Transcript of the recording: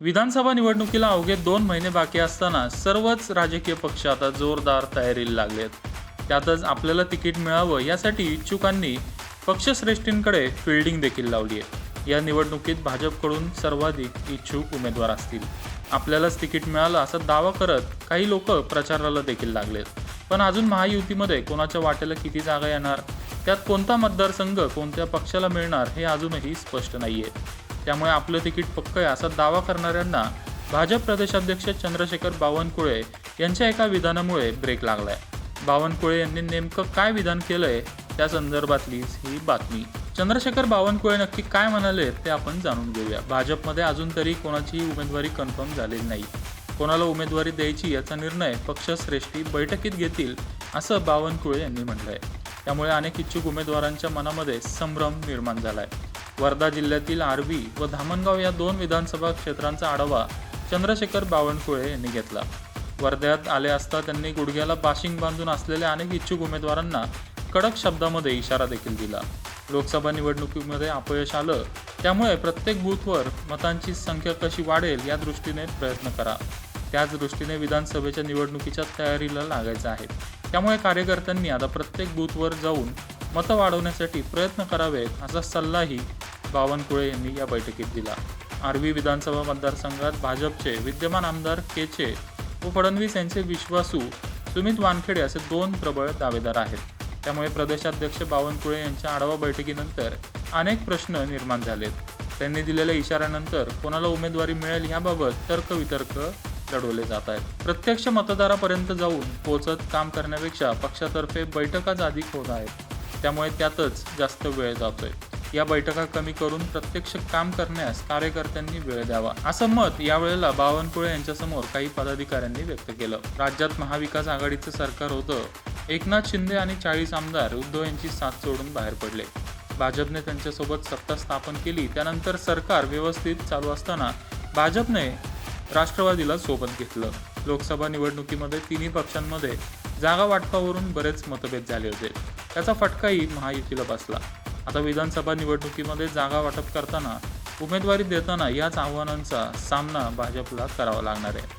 विधानसभा निवडणुकीला अवघे दोन महिने बाकी असताना सर्वच राजकीय पक्ष आता जोरदार तयारीला लागलेत. त्यातच आपल्याला तिकीट मिळावं यासाठी इच्छुकांनी पक्षश्रेष्ठींकडे फिल्डिंग देखील लावली आहे. या निवडणुकीत भाजपकडून सर्वाधिक इच्छुक उमेदवार असतील. आपल्यालाच तिकीट मिळालं असा दावा करत काही लोक प्रचाराला देखील लागलेत. पण अजून महायुतीमध्ये कोणाच्या वाटेला किती जागा येणार? त्यात कोणता मतदारसंघ कोणत्या पक्षाला मिळणार हे अजूनही स्पष्ट नाहीये. त्यामुळे आपलं तिकीट पक्क आहे असा दावा करणाऱ्यांना भाजप प्रदेशाध्यक्ष चंद्रशेखर बावनकुळे यांच्या एका विधानामुळे ब्रेक लागलाय. बावनकुळे यांनी नेमकं काय विधान केलंय त्या संदर्भातलीच ही बातमी. चंद्रशेखर बावनकुळे नक्की काय म्हणाले ते आपण जाणून घेऊया. भाजपमध्ये अजून तरी कोणाचीही उमेदवारी कन्फर्म झालेली नाही. कोणाला उमेदवारी द्यायची याचा निर्णय पक्षश्रेष्ठी बैठकीत घेतील असं बावनकुळे यांनी म्हटलंय. त्यामुळे अनेक इच्छुक उमेदवारांच्या मनामध्ये संभ्रम निर्माण झाला आहे वर्धा जिल्ह्यातील आर्वी व धामणगाव या दोन विधानसभा क्षेत्रांचा आढावा चंद्रशेखर बावनकुळे यांनी घेतला. वर्ध्यात आले असता त्यांनी गुडघ्याला बाशिंग बांधून असलेल्या अनेक इच्छुक उमेदवारांना कडक शब्दामध्ये इशारा देखील दिला. लोकसभा निवडणुकीमध्ये अपयश आलं त्यामुळे प्रत्येक बूथवर मतांची संख्या कशी वाढेल या दृष्टीने प्रयत्न करा. त्याच दृष्टीने विधानसभेच्या निवडणुकीच्या तयारीला लागायचं आहे. त्यामुळे कार्यकर्त्यांनी आता प्रत्येक बूथवर जाऊन मतं वाढवण्यासाठी प्रयत्न करावेत असा सल्लाही बावनकुळे यांनी या बैठकीत दिला. आर्वी विधानसभा मतदारसंघात भाजपचे विद्यमान आमदार केचे व फडणवीस यांचे विश्वासू सुमित वानखेडे असे दोन प्रबळ दावेदार आहेत. त्यामुळे प्रदेशाध्यक्ष बावनकुळे यांच्या आढावा बैठकीनंतर अनेक प्रश्न निर्माण झालेत. त्यांनी दिलेल्या इशाऱ्यानंतर कोणाला उमेदवारी मिळेल याबाबत तर्कवितर्क लढवले जात आहेत. प्रत्यक्ष मतदारापर्यंत जाऊन पोचत काम करण्यापेक्षा पक्षातर्फे बैठकाच अधिक होत आहेत. त्यामुळे त्यातच जास्त वेळ जातोय. या बैठका कमी करून प्रत्यक्ष काम करण्यास कार्यकर्त्यांनी वेळ द्यावा. असं मत यावेळेला बावनकुळे यांच्यासमोर काही पदाधिकाऱ्यांनी व्यक्त केलं. राज्यात महाविकास आघाडीचं सरकार होतं. एकनाथ शिंदे आणि चाळीस आमदार उद्धव यांची साथ सोडून बाहेर पडले. भाजपने त्यांच्यासोबत सत्ता स्थापन केली. त्यानंतर सरकार व्यवस्थित चालू असताना भाजपने राष्ट्रवादीला सोबत घेतलं. लोकसभा निवडणुकीमध्ये तिन्ही पक्षांमध्ये जागा वाटपावरून बरेच मतभेद झाले होते. त्याचा फटकाही महायुतीला बसला. आता विधानसभा निवडणुकीमध्ये जागा वाटप करताना उमेदवारी देताना याच आव्हानांचा सामना भाजपला करावा लागणार आहे.